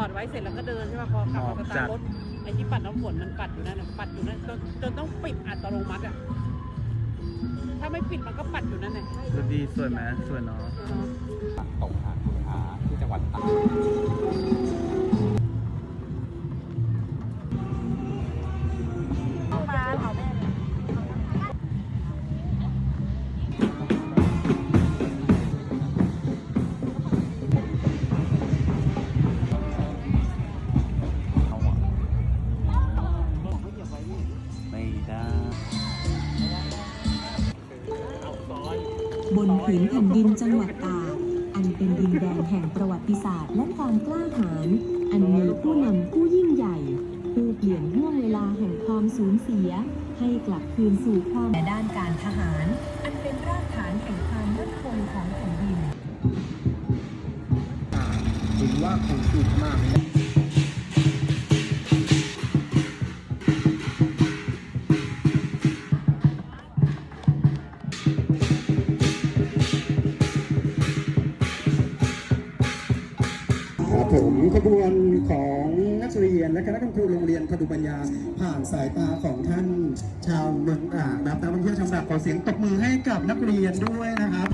อดไว้เสร็จแล้วก็เดินใช่ป่ะพอกลับอมาอกสจาตากร์ทรถไอ้ที่ปัดน้ำฝนมันปัดอยู่นั่นน่ะปัดอยู่นั่นจนจนต้องปิดอัตโนมัติอะถ้าไม่ปิดมันก็ปัดอยู่นั่นแหละดูดีสวยไหมสวยเนาะเออตกหาคุณอาที่จังหวัดตาก บนผืนแผ่นดินจังหวัดตากอันเป็นดินแดนแห่งประวัติศาสตร์และความกล้าหาญอันมีผู้นำผู้ยิ่งใหญ่ผู้เปลี่ยนห่วงเวลาแห่งความสูญเสีย ให้กลับคืนสู่ความและด้านการทหาร อันเป็นรากฐานแห่งความมั่นคงของแผ่นดินถือว่าคงสุดมากเลย ครับผมขบวนของนักเรียนและคณะครูโรงเรียนคดุปัญญา ผ่านสายตาของท่านชาวเมืองอ่างนะครับนักท่องเที่ยวชาวตราดขอเสียงตบมือให้กับนักเรียนด้วยนะครับ